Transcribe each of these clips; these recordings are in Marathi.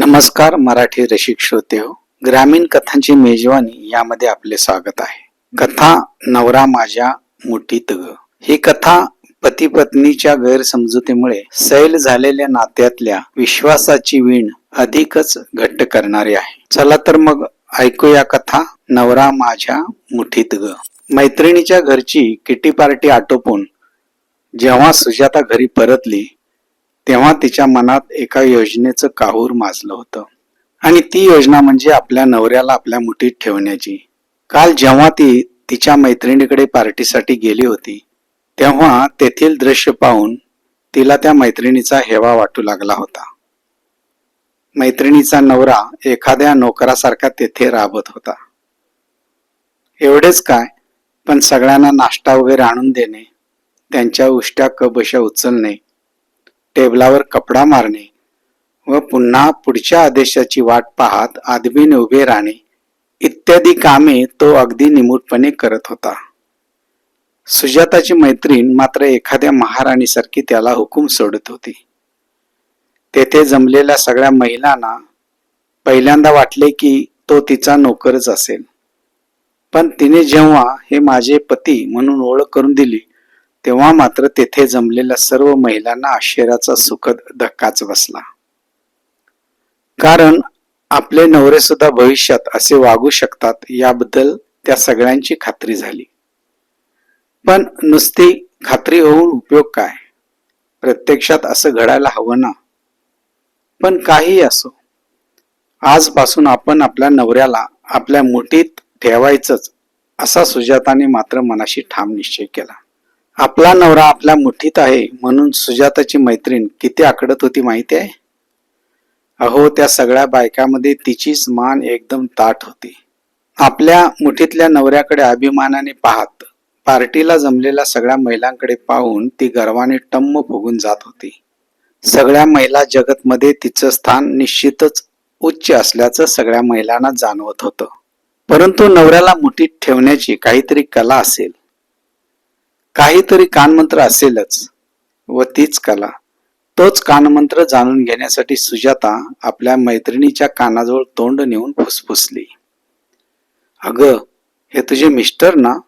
नमस्कार मराठी रसिक श्रोते हो. ग्रामीण कथांची मेजवानी यामध्ये आपले स्वागत आहे. कथा नवरा माझ्या मुठीत ग. ही कथा पती पत्नीच्या गैरसमजुतीमुळे सैल झालेल्या नात्यातल्या विश्वासाची वीण अधिकच घट्ट करणारी आहे. चला तर मग ऐकूया कथा नवरा माझ्या मुठीत ग. मैत्रिणीच्या घरची किटी पार्टी आटोपून जेव्हा सुजाता घरी परतली तेव्हा तिच्या मनात एका योजनेचं काहूर माजलं होतं. आणि ती योजना म्हणजे आपल्या नवऱ्याला आपल्या मुठीत ठेवण्याची. काल जेव्हा ती तिच्या मैत्रिणीकडे पार्टीसाठी गेली होती तेव्हा तेथील दृश्य पाहून तिला त्या मैत्रिणीचा हेवा वाटू लागला होता. मैत्रिणीचा नवरा एखाद्या नोकरासारखा तेथे राबत होता. एवढेच काय पण सगळ्यांना नाश्ता वगैरे आणून देणे त्यांच्या उष्ट्या कबशा उचलणे टेबलावर कपडा मारणे व पुन्हा पुढच्या आदेशाची वाट पाहत आदमीने उभे राहणे. इत्यादी कामे तो अगदी निमूटपणे करत होता. सुजाताची मैत्रीण मात्र एखाद्या महाराणीसारखी त्याला हुकूम सोडत होती. तेथे जमलेल्या सगळ्या महिलांना पहिल्यांदा वाटले की तो तिचा नोकरच असेल. पण तिने जेव्हा हे माझे पती म्हणून ओळख करून दिली तेव्हा मात्र तेथे जमलेल्या सर्व महिलांना आश्चर्याचा सुखद धक्काच बसला. कारण आपले नवरे सुद्धा भविष्यात असे वागू शकतात याबद्दल त्या सगळ्यांची खात्री झाली. पण नुसती खात्री होऊन उपयोग काय? प्रत्यक्षात असं घडायला हवं ना? पण काही असो. आजपासून आपण आपल्या नवऱ्याला आपल्या मुठीत ठेवायचंच असा सुजाताने मात्र मनाशी ठाम निश्चय केला. आपला नवरा आपल्या मुठीत आहे म्हणून सुजाताची मैत्रीण किती आकडत होती माहिती आहे? अहो त्या सगळ्या बायकामध्ये तिचीच मान एकदम ताट होती. आपल्या मुठीतल्या नवऱ्याकडे अभिमानाने पाहत पार्टीला जमलेल्या सगळ्या महिलांकडे पाहून ती गर्वाने टम्म फुगून जात होती. सगळ्या महिला जगतमध्ये तिचं स्थान निश्चितच उच्च असल्याचं सगळ्या महिलांना जाणवत होतं. परंतु नवऱ्याला मुठीत ठेवण्याची काहीतरी कला असेल. काहीतरी कानमंत्र असेलच व तीच कला. तोच कानमंत्र जाणून घेण्यासाठी सुजाता आपल्या मैत्रिणीच्या कानाजवळ तोंड नेऊन फुसफुसली. अग हे तुझे मिस्टर ना?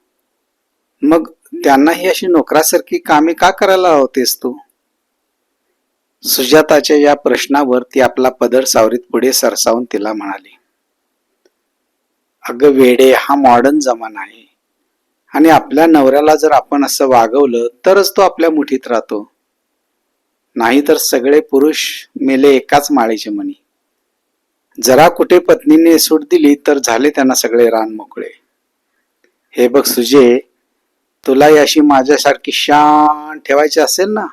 मग त्यांना ही अशी नोकरासारखी कामे का करायला होतेस तू? सुजाताच्या या प्रश्नावर ती आपला पदर सावरीत पुढे सरसावून तिला म्हणाली. अगं वेडे हा मॉडर्न जमाना आहे. आणि आपल्या नवऱ्याला जर आपण असं वागवलं तरच तो आपल्या मुठीत राहतो. नाहीतर सगळे पुरुष मेले एकाच माळेचे म्हणी जरा कुठे पत्नीने सूट दिली तर झाले त्यांना सगळे रान मोकळे. हे बघ सुजे तुला अशी माझ्यासारखी शान ठेवायची असेल ना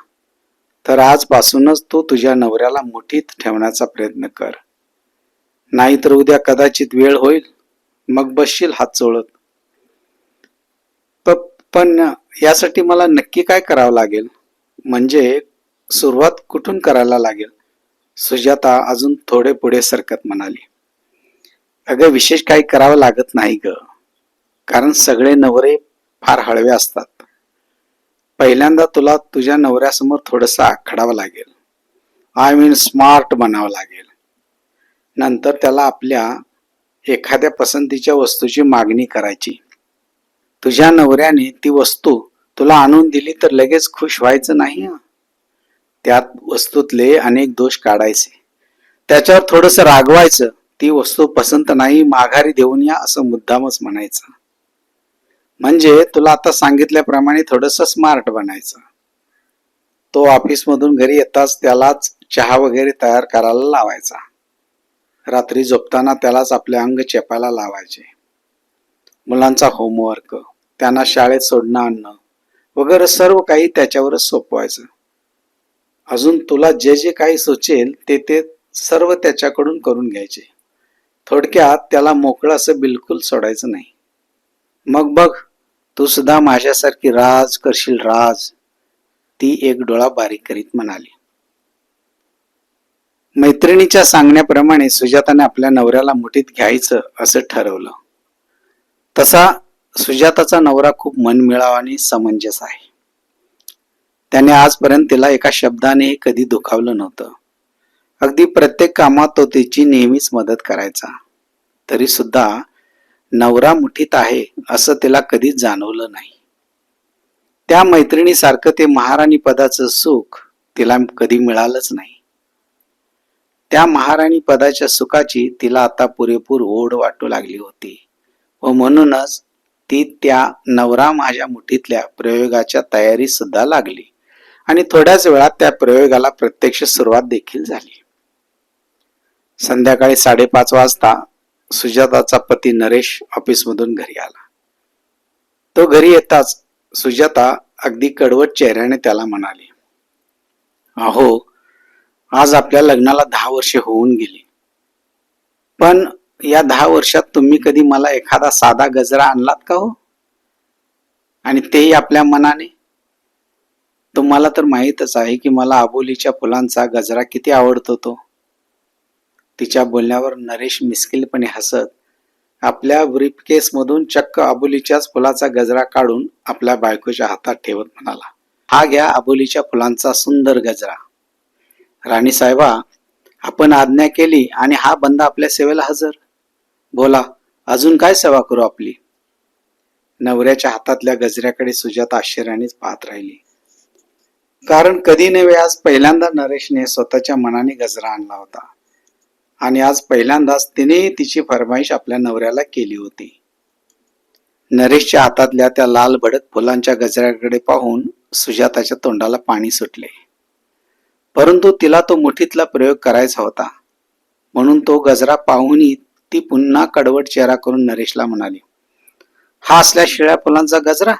तर आजपासूनच तू तुझ्या नवऱ्याला मुठीत ठेवण्याचा प्रयत्न कर. नाहीतर उद्या कदाचित वेळ होईल मग बसशील हात चोळत पण यासाठी मला नक्की काय करावं लागेल? म्हणजे सुरुवात कुठून करायला लागेल? सुजाता अजून थोडे पुढे सरकत म्हणाली. अगं विशेष काही करावं लागत नाही ग. कारण सगळे नवरे फार हळवे असतात. पहिल्यांदा तुला तुझ्या नवऱ्यासमोर थोडंसं आखडावं लागेल. आय मीन स्मार्ट बनावं लागेल. नंतर त्याला आपल्या एखाद्या पसंतीच्या वस्तूची मागणी करायची. तुझ्या नवऱ्याने ती वस्तू तुला आणून दिली तर लगेच खुश व्हायचं नाही. त्यात वस्तूतले अनेक दोष काढायचे. त्याच्यावर थोडस रागवायचं ती वस्तू पसंत नाही माघारी देऊन या असं मुद्दामच म्हणायचं. म्हणजे तुला आता सांगितल्याप्रमाणे थोडस स्मार्ट बनायचं. तो ऑफिस मधून घरी येताच त्यालाच चहा वगैरे तयार करायला लावायचा. रात्री झोपताना त्यालाच आपले अंग चेपायला लावायचे. मुलांचा होमवर्क त्यांना शाळेत सोडणं आणणं वगैरे सर्व काही त्याच्यावरच सोपवायचं. अजून तुला जे जे काही सुचेल ते ते सर्व त्याच्याकडून करून घ्यायचे. थोडक्यात त्याला मोकळं असं बिलकुल सोडायचं नाही. मग बघ तू सुद्धा माझ्यासारखी राज करशील राज. ती एक डोळा बारीक करीत म्हणाली. मैत्रिणीच्या सांगण्याप्रमाणे सुजाताने आपल्या नवऱ्याला मुठीत घ्यायचं असं ठरवलं. तसा सुजाताचा नवरा खूप मनमिळावा आणि समंजस आहे. त्याने आजपर्यंत तिला एका शब्दाने कधी दुखावलं नव्हतं. अगदी प्रत्येक कामात तो तिची नेहमीच मदत करायचा. तरी सुद्धा नवरा मुठीत आहे असं तिला कधीच जाणवलं नाही. त्या मैत्रिणीसारखं ते महाराणी पदाचं सुख तिला कधी मिळालंच नाही. त्या महाराणी पदाच्या सुखाची तिला आता पुरेपूर ओढ वाटू लागली होती. व म्हणूनच ती त्या नवरा माझ्या मुठीतल्या प्रयोगाच्या तयारीत सुद्धा लागली. आणि थोड्याच वेळात त्या प्रयोगाला प्रत्यक्ष सुरुवात देखील झाली. संध्याकाळी साडेपाच वाजता सुजाताचा पती नरेश ऑफिसमधून घरी आला. तो घरी येताच सुजाता अगदी कडवट चेहऱ्याने त्याला म्हणाली अहो आज आपल्या लग्नाला दहा वर्षे होऊन गेली. पण या दहा वर्षात तुम्ही कधी मला एखादा साधा गजरा आणलात का हो? आणि तेही आपल्या मनाने? तुम्हाला तर माहीतच आहे की मला आबोलीच्या फुलांचा गजरा किती आवडतो तो. तिच्या बोलण्यावर नरेश मिस्किलपणे हसत आपल्या ब्रीफकेसमधून चक्क आबोलीच्याच फुलाचा गजरा काढून आपल्या बायकोच्या हातात ठेवत म्हणाला हा घ्या आबोलीच्या फुलांचा सुंदर गजरा. राणी साहेबा आपण आज्ञा केली आणि हा बंद आपल्या सेवेला हजर. बोला अजून काय सेवा करू आपली? नवऱ्याच्या हातातल्या गजऱ्याकडे सुजाता आश्चर्यानेच पाहत राहिली. कारण कधी नव्हे आज पहिल्यांदा नरेशने स्वतःच्या मनाने गजरा आणला होता. आणि आज पहिल्यांदाच तिने तिची फरमाईश आपल्या नवऱ्याला केली होती. नरेशच्या हातातल्या त्या लाल भडक फुलांच्या गजऱ्याकडे पाहून सुजाताच्या तोंडाला पाणी सुटले. परंतु तिला तो मुठीतला प्रयोग करायचा होता. म्हणून तो गजरा पाहूनही ती पुन्हा कडवट चेहरा करून नरेशला म्हणाली हा असल्या शिळ्या फुलांचा गजरा?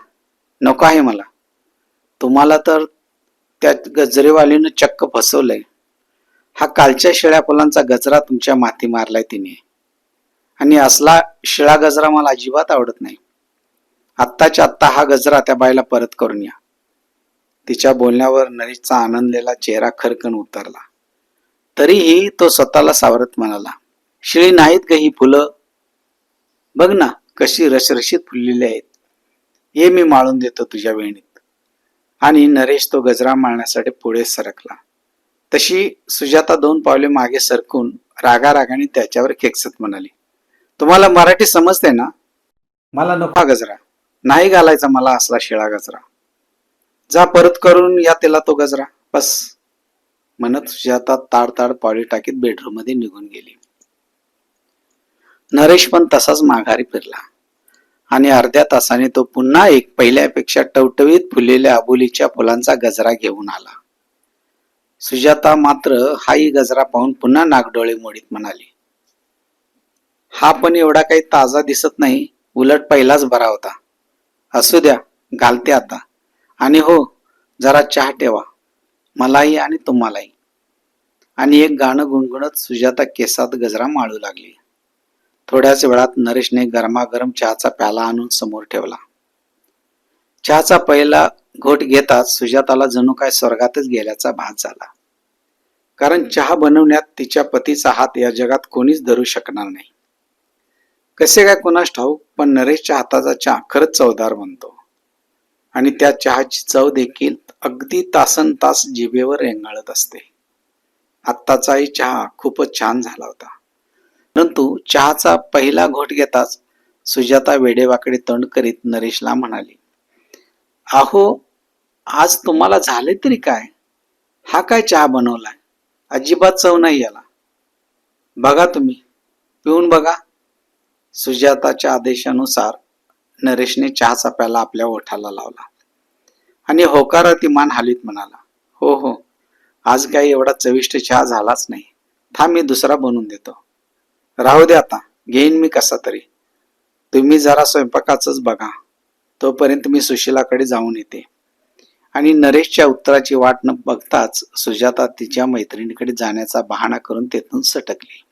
नको आहे मला. तुम्हाला तर त्या गजरेवालीनं चक्क फसवलंय. हा कालच्या शिळ्या फुलांचा गजरा तुमच्या माती मारलाय तिने. आणि असला शिळा गजरा मला अजिबात आवडत नाही. आत्ताच्या आत्ता हा गजरा त्या बाईला परत करून या. तिच्या बोलण्यावर नरेशचा आनंदलेला चेहरा खरकन उतरला. तरीही तो स्वतःला सावरत म्हणाला शिळी नाहीत ग ही फुलं? बघ ना कशी रसरशीत फुललेली आहेत. हे मी माळून देतो तुझ्या वेणीत. आणि नरेश तो गजरा माळण्यासाठी पुढे सरकला. तशी सुजाता दोन पावले मागे सरकून रागारागाने त्याच्यावर खेकसत म्हणाली तुम्हाला मराठी समजते ना? मला नफा गजरा. नाही घालायचा मला असला शिळा गजरा. जा परत करून या तिला तो गजरा. बस. म्हणत सुजाता ताड ताड पावली टाकीत बेडरूममध्ये निघून गेली. नरेश पण तसाच माघारी फिरला. आणि अर्ध्या तासाने तो पुन्हा एक पहिल्यापेक्षा टवटवीत फुललेल्या अबोलीच्या फुलांचा गजरा घेऊन आला. सुजाता मात्र हाही गजरा पाहून पुन्हा नागडोळे मोडीत म्हणाली हा पण एवढा काही ताजा दिसत नाही. उलट पहिलाच बरा होता. असू द्या घालते आता. आणि हो जरा चहा ठेवा. मलाही आणि तुम्हालाही. आणि एक गाणं गुणगुणत सुजाता केसात गजरा माळू लागली. थोड्याच वेळात नरेशने गरमागरम चहाचा प्याला आणून समोर ठेवला. चहाचा पहिला घोट घेताच सुजाताला जणू काय स्वर्गातच गेल्याचा भास झाला. कारण चहा बनवण्यात तिच्या पतीचा हात या जगात कोणीच धरू शकणार नाही. कसे काय कोणास ठाऊक पण नरेशच्या हाताचा चहा खरंच चवदार बनतो. आणि त्या चहाची चव देखील अगदी तासन तास जिभेवर रेंगाळत असते. आत्ताचाही चहा खूपच छान झाला होता. परंतु चहाचा पहिला घोट घेताच सुजाता वेडेवाकडे तोंड करीत नरेशला म्हणाली अहो आज तुम्हाला झाले तरी काय? हा काय चहा बनवलाय? अजिबात चव नाही याला. बघा तुम्ही पिऊन बघा. सुजाताच्या आदेशानुसार नरेशने चहाचा प्याला आपल्या ओठाला लावला आणि होकाराती मान हालीत म्हणाला हो हो आज काही एवढा चविष्ट चहा झालाच नाही. थांब मी दुसरा बनवून देतो. राहू दे आता घेईन मी कसा तरी. तुम्ही जरा स्वयंपाकाचंच बघा. तोपर्यंत मी सुशिलाकडे जाऊन येते. आणि नरेशच्या उत्तराची वाट न बघताच सुजाता तिच्या मैत्रिणीकडे जाण्याचा बहाणा करून तेथून सटकली.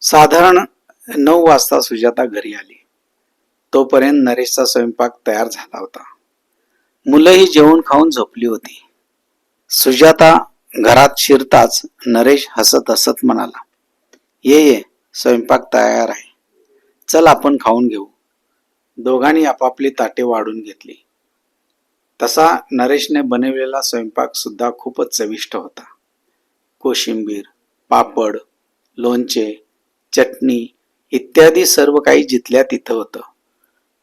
साधारण नऊ वाजता सुजाता घरी आली. तोपर्यंत नरेशचा स्वयंपाक तयार झाला होता. मुलंही जेवण खाऊन झोपली होती. सुजाता घरात शिरताच नरेश हसत हसत म्हणाला ये ये स्वयंपाक तयार आहे. चल आपण खाऊन घेऊ. दोघांनी आपापली ताटे वाढून घेतली. तसा नरेशने बनवलेला स्वयंपाक सुद्धा खूपच चविष्ट होता. कोशिंबीर पापड लोणचे चटणी इत्यादी सर्व काही जिथल्या तिथं होतं.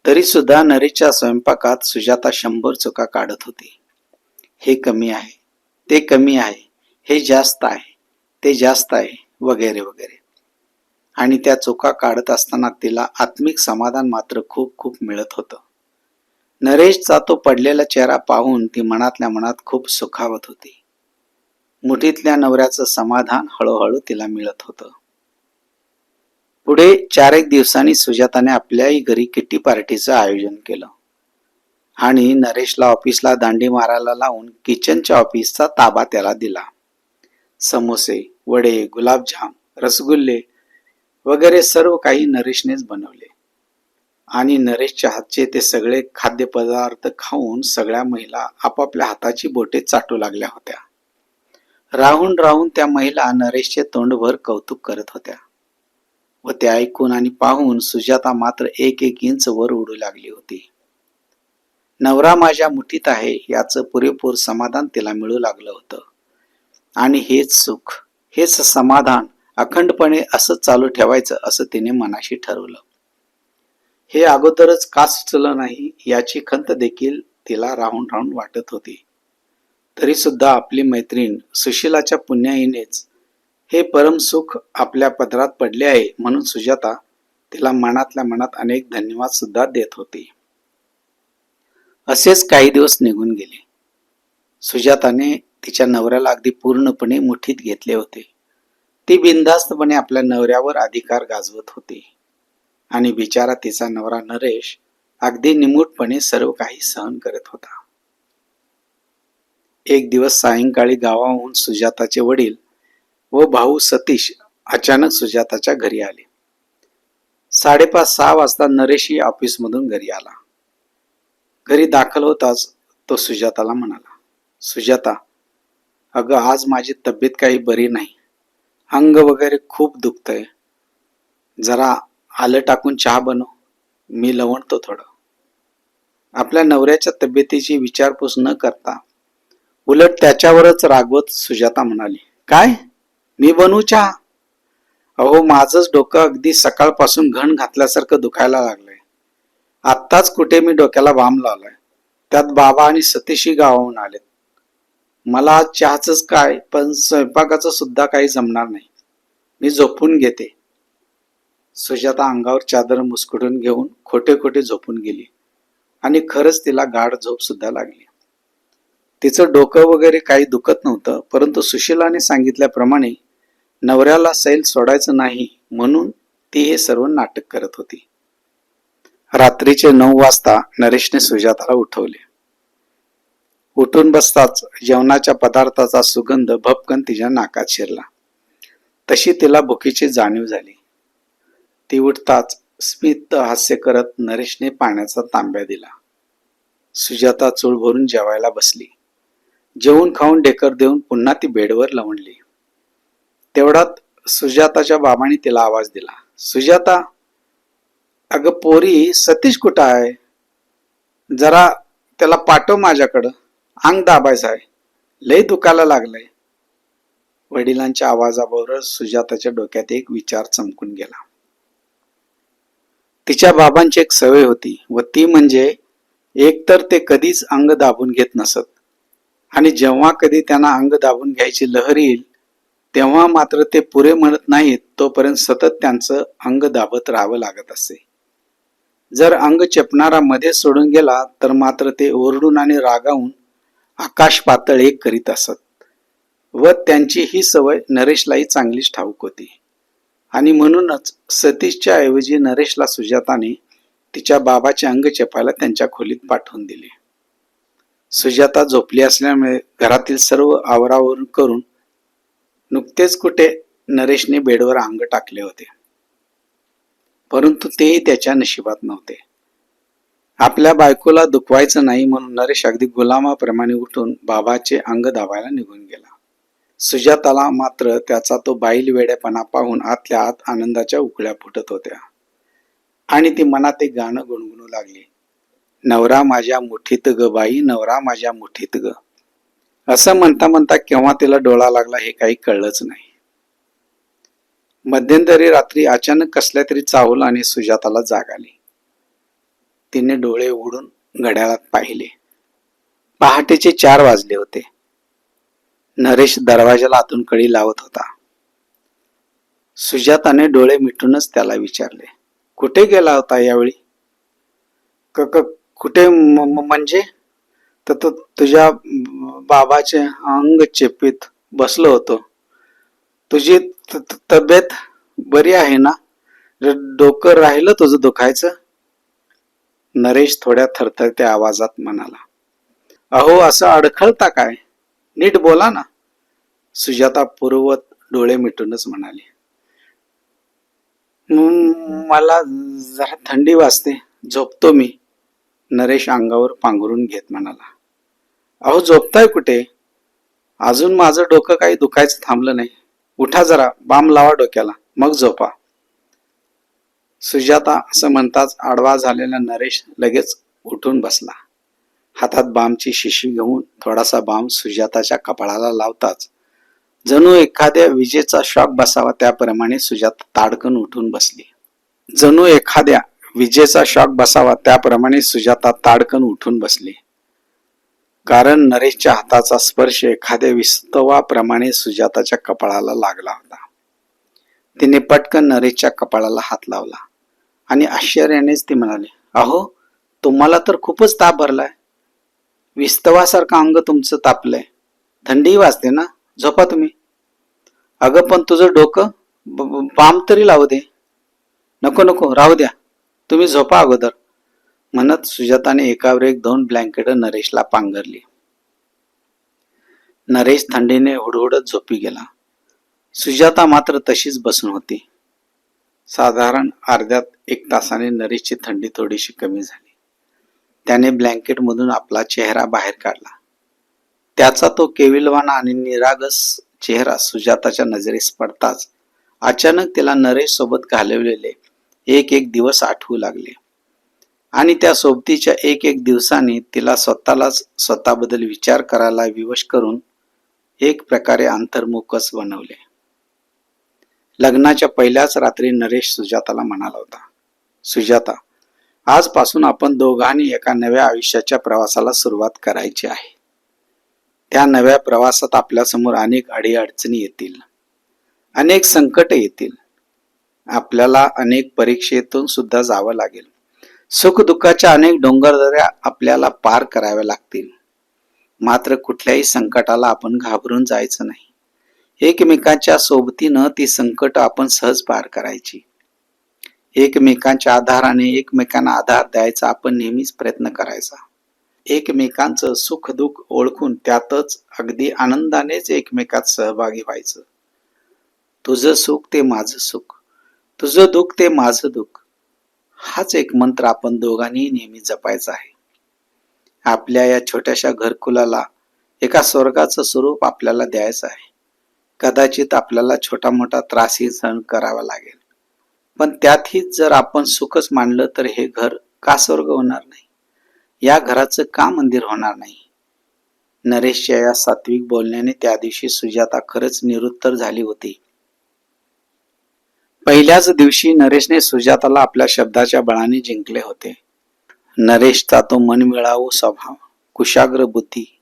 तरी सुद्धा नरेशच्या स्वयंपाकात सुजाता शंभर चुका काढत होती. हे कमी आहे ते कमी आहे हे जास्त आहे ते जास्त आहे वगैरे वगैरे. आणि त्या चुका काढत असताना तिला आत्मिक समाधान मात्र खूप खूप मिळत होतं. नरेशचा तो पडलेला चेहरा पाहून ती मनातल्या मनात खूप सुखावत होती. मुठीतल्या नवऱ्याचं समाधान हळूहळू तिला मिळत होतं. पुढे चार एक दिवसांनी सुजाताने आपल्याही घरी किट्टी पार्टीचं आयोजन केलं. आणि नरेशला ऑफिसला दांडी मारायला लावून किचनच्या ऑफिसचा ताबा त्याला दिला. समोसे वडे गुलाबजाम रसगुल्ले वगैरे सर्व काही नरेशनेच बनवले. आणि नरेशच्या हातचे ते सगळे खाद्यपदार्थ खाऊन सगळ्या महिला आपापल्या हाताची बोटे चाटू लागल्या होत्या. राहून राहून त्या महिला नरेशचे तोंडभर कौतुक करत होत्या. व ते ऐकून आणि पाहून सुजाता मात्र एक एक इंच वर उडू लागली होती. नवरा माझ्या मुठीत आहे याचं पुरेपूर समाधान तिला मिळू लागलं होतं. आणि हेच सुख हेच समाधान अखंडपणे असं चालू ठेवायचं असं तिने मनाशी ठरवलं. हे अगोदरच का सुचलं नाही याची खंत देखील तिला राहून राहून वाटत होती. तरी सुद्धा आपली मैत्रीण सुशीलाच्या पुण्याईनेच हे परम सुख आपल्या पदरात पडले आहे म्हणून सुजाता तिला मनातल्या मनात अनेक धन्यवाद सुद्धा देत होती. असेच काही दिवस निघून गेले. सुजाताने तिच्या नवऱ्याला अगदी पूर्णपणे मुठीत घेतले होते. ती बिनधास्तपणे आपल्या नवऱ्यावर अधिकार गाजवत होती. आणि बिचारा तिचा नवरा नरेश अगदी निमूटपणे सर्व काही सहन करत होता. एक दिवस सायंकाळी गावाहून सुजाताचे वडील व भाऊ सतीश अचानक सुजाताच्या घरी आले. साडेपाच सहा वाजता नरेशही ऑफिसमधून घरी आला. घरी दाखल होताच तो सुजाताला म्हणाला सुजाता अगं आज माझी तब्येत काही बरी नाही. अंग वगैरे खूप दुखतंय. जरा आलं टाकून चहा बनव. मी लवणतो थोडं. आपल्या नवऱ्याच्या तब्येतीची विचारपूस न करता उलट त्याच्यावरच रागवत सुजाता म्हणाली काय? मी बनवू चहा? अहो माझंच डोकं अगदी सकाळपासून घण घातल्यासारखं दुखायला लागलंय. आत्ताच कुठे मी डोक्याला बाम लावलाय. त्यात बाबा आणि सतीशी गावाहून आलेत. मला आज चहाच काय पण स्वयंपाकाचं सुद्धा काही जमणार नाही. मी झोपून घेते. सुजाता अंगावर चादर मुस्कुटून घेऊन खोटे खोटे झोपून गेली आणि खरंच तिला गाढ झोप सुद्धा लागली. तिचं डोकं वगैरे काही दुखत नव्हतं परंतु सुशीलाने सांगितल्याप्रमाणे नवऱ्याला सैल सोडायचं नाही म्हणून ती हे सर्व नाटक करत होती. रात्रीचे नऊ वाजता नरेशने सुजाताला उठवले. उठून बसताच जेवणाच्या पदार्थाचा सुगंध भपकन तिच्या नाकात शिरला. तशी तिला भुकीची जाणीव झाली. ती उठताच स्मित हास्य करत नरेशने पाण्याचा तांब्या दिला. सुजाता चूळ भरून जेवायला बसली. जेवून खाऊन डेकर देऊन पुन्हा ती बेडवर लवणली तेवढ्यात सुजाताच्या बाबांनी तिला आवाज दिला. सुजाता अगं पोरी सतीश कुठं आहे? जरा त्याला पाठव माझ्याकडं. अंग दाबायचं आहे लय दुखायला लागलंय. वडिलांच्या आवाजाबरोबर सुजाताच्या डोक्यात एक विचार चमकून गेला. तिच्या बाबांची एक सवय होती व ती म्हणजे एकतर ते कधीच अंग दाबून घेत नसत. आणि जेव्हा कधी त्यांना अंग दाबून घ्यायची लहर येईल तेव्हा मात्र ते पुरे म्हणत नाहीत तोपर्यंत सतत त्यांचं अंग दाबत राहावं लागत असे. जर अंग चेपणारा मध्ये सोडून गेला तर मात्र ते ओरडून आणि रागावून आकाश पातळ एक करीत असत. व त्यांची ही सवय नरेशलाही चांगलीच ठाऊक होती. आणि म्हणूनच सतीशच्या ऐवजी नरेशला सुजाताने तिच्या बाबाचे अंग चेपायला त्यांच्या खोलीत पाठवून दिले. सुजाता झोपली असल्यामुळे घरातील सर्व आवरावरून करून नुकतेच कुठे नरेशने बेडवर अंग टाकले होते. परंतु तेही त्याच्या नशिबात नव्हते. आपल्या बायकोला दुखवायचं नाही म्हणून नरेश अगदी गुलामाप्रमाणे उठून बाबाचे अंग दाबायला निघून गेला. सुजाताला मात्र त्याचा तो बाईल वेड्यापणा पाहून आतल्या आत आनंदाच्या उकळ्या फुटत होत्या. आणि ती मनात एक गाणं गुणगुणू लागली. नवरा माझ्या मुठीत ग बाई नवरा माझ्या मुठीत ग. असं म्हणता म्हणता केव्हा तिला डोळा लागला हे काही कळलंच नाही. मध्यंतरी रात्री अचानक कसल्या तरी चाहूल आणि सुजाताला जाग आली. तिने डोळे उघडून घड्याळात पाहिले. पहाटेचे चार वाजले होते. नरेश दरवाजाला आतून कडी लावत होता. सुजाताने डोळे मिटूनच त्याला विचारले कुठे गेला होता यावेळी? क क- कुठे म्हणजे? तर तो तुझ्या बाबाचे अंग चेपीत बसलो होतो. तुझी तब्येत बरी आहे ना? डोकं राहिलं तुझं दुखायचं? नरेश थोड्या थरथरत्या आवाजात म्हणाला अहो असं अडखळता काय? नीट बोला ना. सुजाता पूर्वत डोळे मिटूनच म्हणाली मला जरा थंडी वाजते झोपतो मी. नरेश अंगावर पांघरून घेत म्हणाला अहो झोपताय कुठे? अजून माझं डोकं काही दुखायचं थांबलं नाही. उठा जरा बाम लावा डोक्याला मग झोपा. सुजाता असं म्हणताच आडवा झालेला नरेश लगेच उठून बसला. हातात बामची शिशी घेऊन थोडासा बाम सुजाताच्या कपाळाला लावताच. जणू एखाद्या विजेचा शॉक बसावा त्याप्रमाणे सुजाता ताडकन उठून बसली. जणू एखाद्या विजेचा शॉक बसावा त्याप्रमाणे सुजाता ताडकन उठून बसली. कारण नरेशच्या हाताचा स्पर्श एखाद्या विस्तवाप्रमाणे सुजाताच्या कपाळाला लागला होता. तिने पटकन नरेशच्या कपाळाला हात लावला. आणि आश्चर्यानेच ती म्हणाले अहो तुम्हाला तर खूपच ताप भरलाय. विस्तवासारखं अंग तुमचं तापलंय. थंडी वाजते ना? झोपा तुम्ही. अगं पण तुझं डोकं बाम तरी लावू दे. नको नको राहू द्या. तुम्ही झोपा अगोदर. म्हणत सुजाताने एकावर एक दोन ब्लँकेट नरेशला पांघरली. नरेश थंडीने हुडहुडत झोपी गेला. सुजाता मात्र तशीच बसून होती. साधारण अर्ध्यात एक तासाने नरेशची थंडी थोडीशी कमी झाली. त्याने ब्लँकेट मधून आपला चेहरा बाहेर काढला. त्याचा तो केविलवाना आणि निरागस चेहरा सुजाताच्या नजरेस पडताच अचानक तिला नरेश सोबत घालवलेले एक एक दिवस आठवू लागले. आणि त्या सोबतीच्या एक एक दिवसांनी तिला स्वतःलाच स्वतःबद्दल विचार करायला विवश करून एक प्रकारे अंतर्मुखच बनवले. लग्नाच्या पहिल्याच रात्री नरेश सुजाताला म्हणाला होता सुजाता आजपासून आपण दोघांनी एका नव्या आयुष्याच्या प्रवासाला सुरुवात करायची आहे. त्या नव्या प्रवासात आपल्यासमोर अनेक अडीअडचणी येतील अनेक संकट येतील. आपल्याला अनेक परीक्षेतून सुद्धा जावं लागेल. सुखदुःखाच्या अनेक डोंगरदऱ्या आपल्याला पार कराव्या लागतील. मात्र कुठल्याही संकटाला आपण घाबरून जायचं नाही. एकमेकांच्या सोबतीनं ती संकट आपण सहज पार करायची. एकमेकांच्या आधाराने एकमेकांना आधार द्यायचा आपण नेहमीच प्रयत्न करायचा. एकमेकांचं सुख दुःख ओळखून त्यातच अगदी आनंदानेच एकमेकात सहभागी व्हायचं. तुझं सुख ते माझं सुख. तुझं दुःख ते माझं दुःख. हाच एक मंत्र आपण दोघांनी नेहमी जपायचा आहे. आपल्या या छोट्याशा घरकुलाला एका स्वर्गाचं स्वरूप आपल्याला द्यायचं आहे. कदाचित आपल्याला छोटा मोठा त्रासही सहन करावा लागेल. पण त्यातही जर आपण सुखच मानलं तर हे घर का स्वर्ग होणार नाही? या घराचं का मंदिर होणार नाही? नरेशच्या या सात्विक बोलण्याने त्या दिवशी सुजाता खरंच निरुत्तर झाली होती. पहिल्याच दिवशी नरेशने सुजाताला आपल्या शब्दाच्या बळाने जिंकले होते. नरेशचा तो मनमिळावू स्वभाव कुशाग्र बुद्धी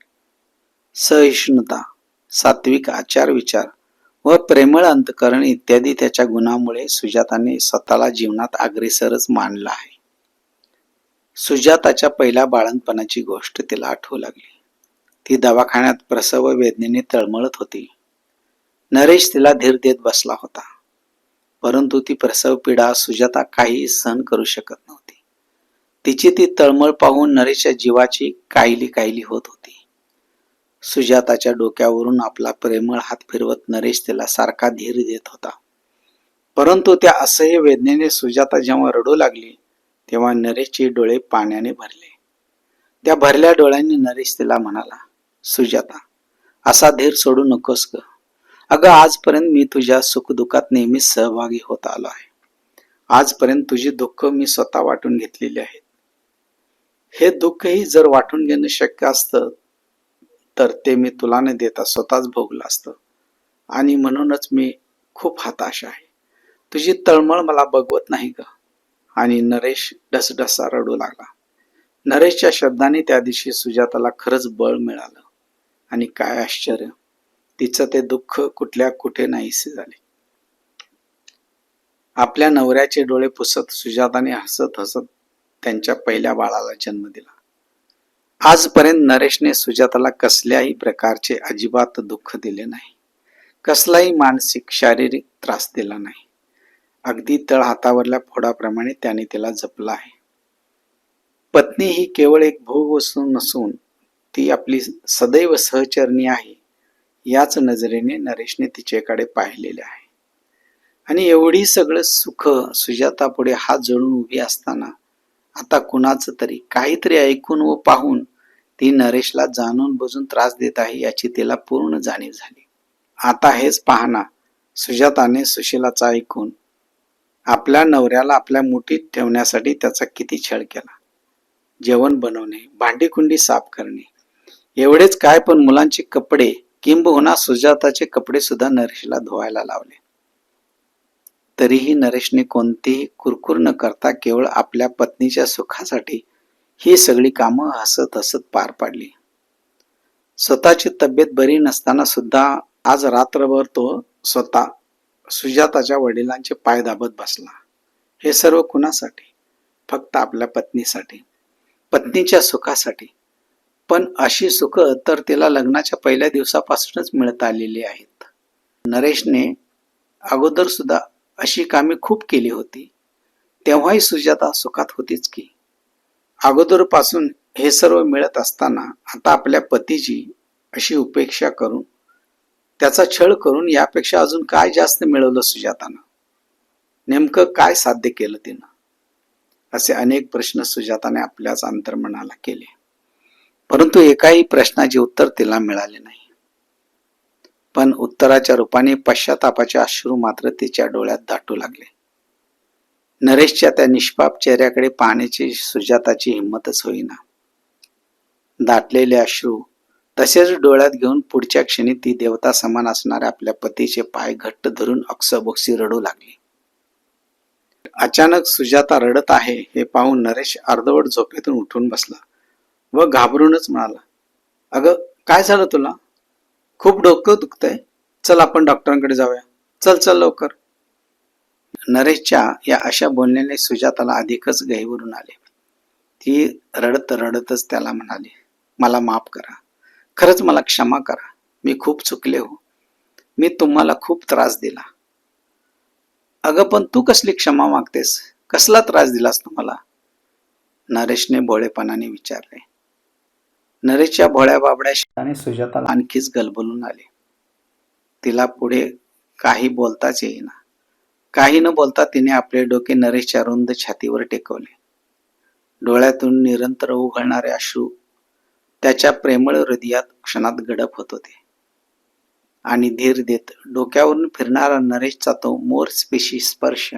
सहिष्णुता सात्विक आचार विचार व प्रेमळ अंतकरण इत्यादी त्याच्या गुणामुळे सुजाताने स्वतःला जीवनात अग्रेसरच मानला आहे. सुजाताच्या पहिल्या बाळंतपणाची गोष्ट तिला आठवू लागली. ती दवाखान्यात प्रसव वेदनेने तळमळत होती. नरेश तिला धीर देत बसला होता. परंतु ती प्रसव पीडा सुजाता काही सहन करू शकत नव्हती. तिची ती तळमळ पाहून नरेशच्या जीवाची कायली कायली होत होती. सुजाताच्या डोक्यावरून आपला प्रेमळ हात फिरवत नरेश तिला सारखा धीर देत होता. परंतु त्या असह्य वेदनेने सुजाता जेव्हा रडू लागली तेव्हा नरेशचे डोळे पाण्याने भरले. त्या भरल्या डोळ्यांनी नरेश तिला म्हणाला सुजाता असा धीर सोडू नकोस ग. अगं आजपर्यंत मी तुझ्या सुखदुःखात नेहमी सहभागी होत आलो आहे. आजपर्यंत तुझी दुःख मी स्वतः वाटून घेतलेली आहेत. हे दुःखही जर वाटून घेणं शक्य असतं तर ते मी तुला न देता स्वतःच भोगलं असतं. आणि म्हणूनच मी खूप हताश आहे. तुझी तळमळ मला बघवत नाही ग. आणि नरेश ढसढसा रडू लागला. नरेशच्या शब्दाने त्या दिवशी सुजाताला खरंच बळ मिळालं. आणि काय आश्चर्य तिचं ते दुःख कुठल्या कुठे नाहीसे झाले. आपल्या नवऱ्याचे डोळे पुसत सुजाताने हसत हसत त्यांच्या पहिल्या बाळाला जन्म दिला. आजपर्यंत नरेशने सुजाताला कसल्याही प्रकारचे अजिबात दुःख दिले नाही. कसलाही मानसिक शारीरिक त्रास दिला नाही. अगदी तळ हातावरल्या फोडाप्रमाणे त्याने तिला जपलं आहे. पत्नी ही केवळ एक भोग वस्तू नसून ती आपली सदैव सहचरणी आहे याच नजरेने नरेशने तिच्याकडे पाहिलेले आहे. आणि एवढी सगळं सुख सुजातापुढे हात जोडून उभी असताना आता कुणाचं तरी काहीतरी ऐकून व पाहून ती नरेशला जाणून बुजून त्रास देत आहे याची तिला पूर्ण जाणीव झाली. आता हेच पाहना सुजाताने सुशीलाचा ऐकून आपल्या नवऱ्याला आपल्या मुठीत ठेवण्यासाठी त्याचा किती छळ केला. जेवण बनवणे भांडीकुंडी साफ करणे एवढेच काय पण मुलांचे कपडे किंबहुना सुजाताचे कपडे सुद्धा नरेशला धुवायला लावले. तरीही नरेशने कोणतीही कुरकुर न करता केवळ आपल्या पत्नीच्या सुखासाठी ही सगळी कामं हसत हसत पार पाडली. स्वतःची तब्येत बरी नसताना सुद्धा आज रात्रभर तो स्वतः सुजाताच्या वडिलांचे पाय दाबत बसला. हे सर्व कुणासाठी? फक्त आपल्या पत्नीसाठी पत्नीच्या सुखासाठी. पण अशी सुख तर तिला लग्नाच्या पहिल्या दिवसापासूनच मिळत आलेली आहेत. नरेशने अगोदर सुद्धा अशी कामे खूप केली होती. तेव्हाही सुजाता सुखात होतीच की. अगोदरपासून हे सर्व मिळत असताना आता आपल्या पतीची अशी उपेक्षा करून त्याचा छळ करून यापेक्षा अजून काय जास्त मिळवलं सुजातानं? नेमकं काय साध्य केलं तिनं? असे अनेक प्रश्न सुजाताने आपल्याच अंतर्मनाला केले. परंतु एकाही प्रश्नाचे उत्तर तिला मिळाले नाही. पण उत्तराच्या रूपाने पश्चातापाचे अश्रू मात्र तिच्या डोळ्यात दाटू लागले. नरेशच्या त्या निष्पाप चेहऱ्याकडे पाहण्याची सुजाताची हिंमतच होईना. दाटलेले अश्रू तसेच डोळ्यात घेऊन पुढच्या क्षणी ती देवता समान असणाऱ्या आपल्या पतीचे पाय घट्ट धरून अक्सबोक्सी रडू लागली. अचानक सुजाता रडत आहे हे पाहून नरेश अर्धवट झोपेतून उठून बसला व घाबरूनच म्हणाला अगं काय झालं तुला? खूप डोकं दुखतंय. चल आपण डॉक्टरांकडे जाऊया. चल चल लवकर. नरेशच्या या अशा बोलण्याने सुजाताला अधिकच गहिवरून आले. ती रडत रडतच त्याला म्हणाली मला माफ करा. खरंच मला क्षमा करा. मी खूप चुकले हो. मी तुम्हाला खूप त्रास दिला. अगं पण तू कसली क्षमा मागतेस? कसला त्रास दिलास तुम्हाला? नरेशने भोळेपणाने विचारले. नरेशच्या भोळ्या बाबड्या शब्दाने सुजाताला आणखीच गलबलून आले. तिला पुढे काही बोलताच येईना. काही न बोलता तिने आपले डोके नरेशच्या रुंद छातीवर टेकवले. डोळ्यातून निरंतर उघडणारे अश्रू त्याच्या प्रेमळ हृदयात क्षणात गडप होत होते. आणि धीर देत डोक्यावरून फिरणारा नरेशचा तो मोर स्पेशी स्पर्श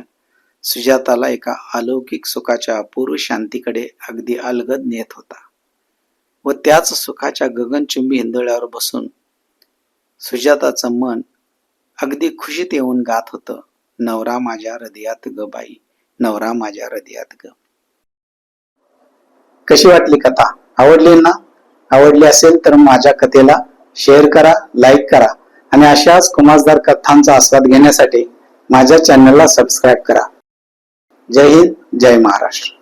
सुजाताला एका अलौकिक सुखाच्या अपूर्व शांतीकडे अगदी अलगद नेत होता. व त्याच सुखाच्या गगनचुंबी हिंदोळ्यावर बसून सुजाताचं मन अगदी खुशीत येऊन गात होतं. नवरा माझ्या हृदयात ग बाई नवरा माझ्या हृदयात ग. कशी वाटली कथा? आवडली ना? आवडली असेल तर माझ्या कथेला शेअर करा लाईक करा आणि अशाच कुमासदार कथांचा आस्वाद घेण्यासाठी माझ्या चॅनलला सबस्क्राईब करा. जय हिंद जय महाराष्ट्र.